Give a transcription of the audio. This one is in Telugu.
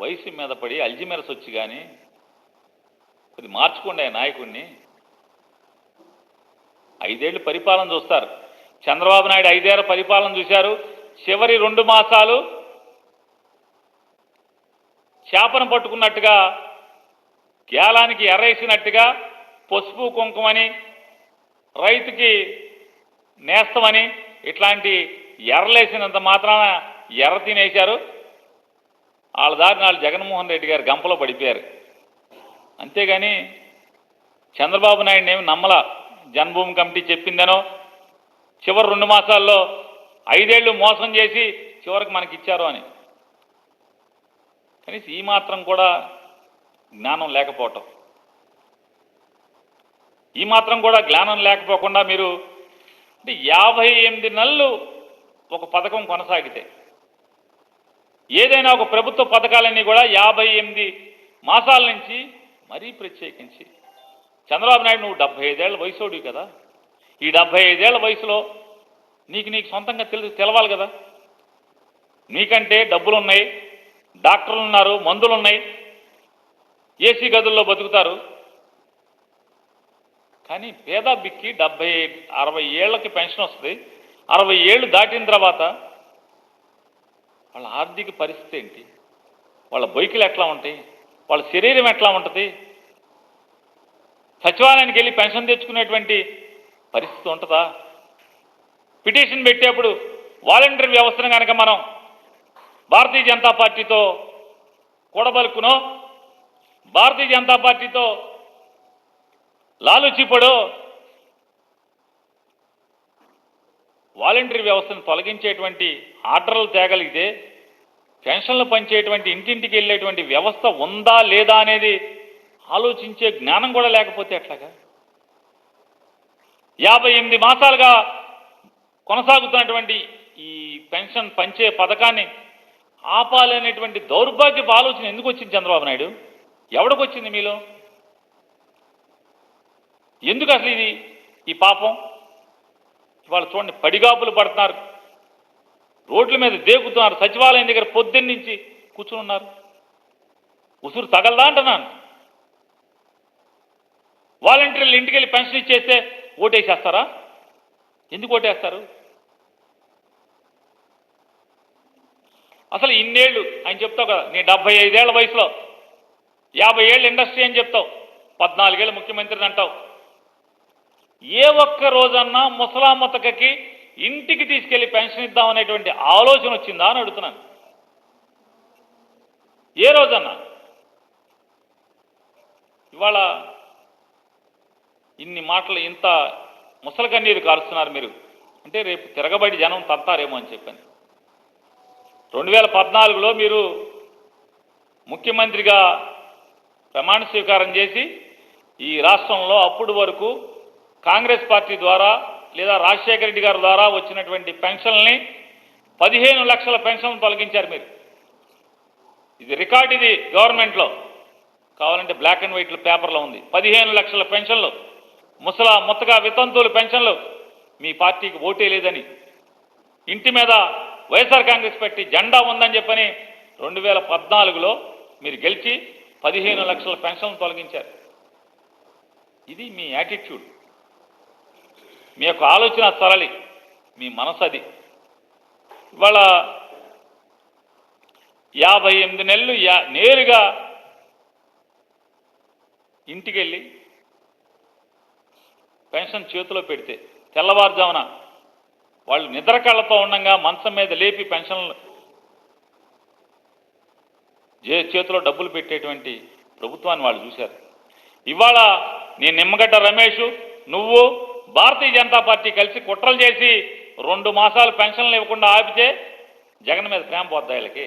వయసు మీద పడి అల్జిమెరస్ వచ్చి కానీ కొద్ది మార్చుకోండి ఆ నాయకుడిని ఐదేళ్ళు పరిపాలన చూస్తారు. చంద్రబాబు నాయుడు ఐదేళ్ళ పరిపాలన చూశారు. చివరి రెండు మాసాలు చేపను పట్టుకున్నట్టుగా గేలానికి ఎర్రేసినట్టుగా పసుపు కుంకుమని రైతుకి నేస్తమని ఇట్లాంటి ఎర్రలేసినంత మాత్రాన ఎర్ర తినేశారు. వాళ్ళ దారి నాడు జగన్మోహన్ రెడ్డి గారు గంపలో పడిపోయారు. అంతేగాని చంద్రబాబు నాయుడు ఏమి నమ్మల. జన్మభూమి కమిటీ చెప్పిందనో చివరి రెండు మాసాల్లో ఐదేళ్ళు మోసం చేసి చివరికి మనకి ఇచ్చారు అని. కనీసం ఈ మాత్రం కూడా జ్ఞానం లేకపోవటం. ఈ మాత్రం కూడా జ్ఞానం లేకపోకుండా మీరు అంటే యాభై ఎనిమిది నెలలు ఒక పథకం కొనసాగితే ఏదైనా ఒక ప్రభుత్వ పథకాలన్నీ కూడా యాభై ఎనిమిది మాసాల నుంచి మరీ ప్రత్యేకించి. చంద్రబాబు నాయుడు నువ్వు డెబ్బై ఐదేళ్ళ వయసోడివి కదా. ఈ డెబ్బై ఐదేళ్ళ వయసులో నీకు నీకు సొంతంగా తెలి తెలవాలి కదా. నీకంటే డబ్బులు ఉన్నాయి డాక్టర్లు ఉన్నారు మందులు ఉన్నాయి ఏసీ గదుల్లో బతుకుతారు. కానీ పేద బిక్కి డెబ్బై అరవై ఏళ్ళకి పెన్షన్ వస్తుంది. అరవై ఏళ్ళు దాటిన తర్వాత వాళ్ళ ఆర్థిక పరిస్థితి ఏంటి? వాళ్ళ బైకులు ఎట్లా ఉంటాయి? వాళ్ళ శరీరం ఎట్లా ఉంటుంది? సచివాలయానికి వెళ్ళి పెన్షన్ తెచ్చుకునేటువంటి పరిస్థితి ఉంటుందా? పిటిషన్ పెట్టేప్పుడు వాలంటీర్ వ్యవస్థను కనుక మనం భారతీయ జనతా పార్టీతో కూడబలుకునో భారతీయ జనతా పార్టీతో లాలుచిపడో వాలంటరీ వ్యవస్థను తొలగించేటువంటి ఆర్డర్లు తేగలిగితే పెన్షన్లు పంచేటువంటి ఇంటింటికి వెళ్ళేటువంటి వ్యవస్థ ఉందా లేదా అనేది ఆలోచించే జ్ఞానం కూడా లేకపోతే ఎట్లాగా? యాభై ఎనిమిది మాసాలుగా కొనసాగుతున్నటువంటి ఈ పెన్షన్ పంచే పథకాన్ని ఆపాలనేటువంటి దౌర్భాగ్యపు ఆలోచన ఎందుకు వచ్చింది చంద్రబాబు నాయుడు? ఎవడికి వచ్చింది మీలో? ఎందుకు అసలు ఇది ఈ పాపం? ఇవాళ చూడండి పడిగాపులు పడుతున్నారు. రోడ్ల మీద దేకుతున్నారు సచివాలయం దగ్గర పొద్దున్న నుంచి కూర్చుని ఉన్నారు. ఉసురు తగలదా అంటున్నాను. వాలంటీర్లు ఇంటికి వెళ్ళి పెన్షన్ ఇచ్చేస్తే ఓటేసేస్తారా? ఎందుకు ఓటేస్తారు? అసలు ఇన్నేళ్ళు ఆయన చెప్తావు కదా నీ డెబ్బై ఐదేళ్ళ వయసులో యాభై ఏళ్ళు ఇండస్ట్రీ అని చెప్తావు పద్నాలుగేళ్ళు ముఖ్యమంత్రిని అంటావు. ఏ ఒక్క రోజన్నా ముసలామతకకి ఇంటికి తీసుకెళ్ళి పెన్షన్ ఇద్దాం అనేటువంటి ఆలోచన వచ్చిందా అని అడుగుతున్నాను. ఏ రోజన్నా? ఇవాళ ఇన్ని మాటలు ఇంత ముసలి కన్నీరు కారుస్తున్నారు మీరు. అంటే రేపు తిరగబడి జనం తత్తారేమో అని చెప్పాను. రెండు వేల పద్నాలుగులో మీరు ముఖ్యమంత్రిగా ప్రమాణ స్వీకారం చేసి ఈ రాష్ట్రంలో అప్పుడు వరకు కాంగ్రెస్ పార్టీ ద్వారా లేదా రాజశేఖర రెడ్డి గారి ద్వారా వచ్చినటువంటి పెన్షన్ని పదిహేను లక్షల పెన్షన్లు తొలగించారు మీరు. ఇది రికార్డ్ ఇది గవర్నమెంట్లో. కావాలంటే బ్లాక్ అండ్ వైట్ పేపర్లో ఉంది. పదిహేను లక్షల పెన్షన్లు ముసలా ముత్తగా వితంతువుల పెన్షన్లు మీ పార్టీకి ఓటే లేదని. ఇంటి మీద వైఎస్ఆర్ కాంగ్రెస్ పార్టీ జెండా ఉందని చెప్పని రెండు వేల పద్నాలుగులో మీరు గెలిచి పదిహేను లక్షల పెన్షన్ తొలగించారు. ఇది మీ యాటిట్యూడ్ మీ యొక్క ఆలోచన సరళి మీ మనసు అది ఇవాళ యాభై ఎనిమిది నెలలు యా నేరుగా ఇంటికి వెళ్ళి పెన్షన్ చేతిలో పెడితే తెల్లవారుజామున వాళ్ళు నిద్ర కళ్ళతో ఉండగా మంచం మీద లేపి పెన్షన్లు జే చేతిలో డబ్బులు పెట్టేటువంటి ప్రభుత్వాన్ని వాళ్ళు చూశారు. ఇవాళ నీ నిమ్మగడ్డ రమేష్ నువ్వు భారతీయ జనతా పార్టీ కలిసి కుట్రలు చేసి రెండు మాసాలు పెన్షన్లు ఇవ్వకుండా ఆపితే జగన్ మీద ప్రేమ పోద్దా వీళ్ళకి?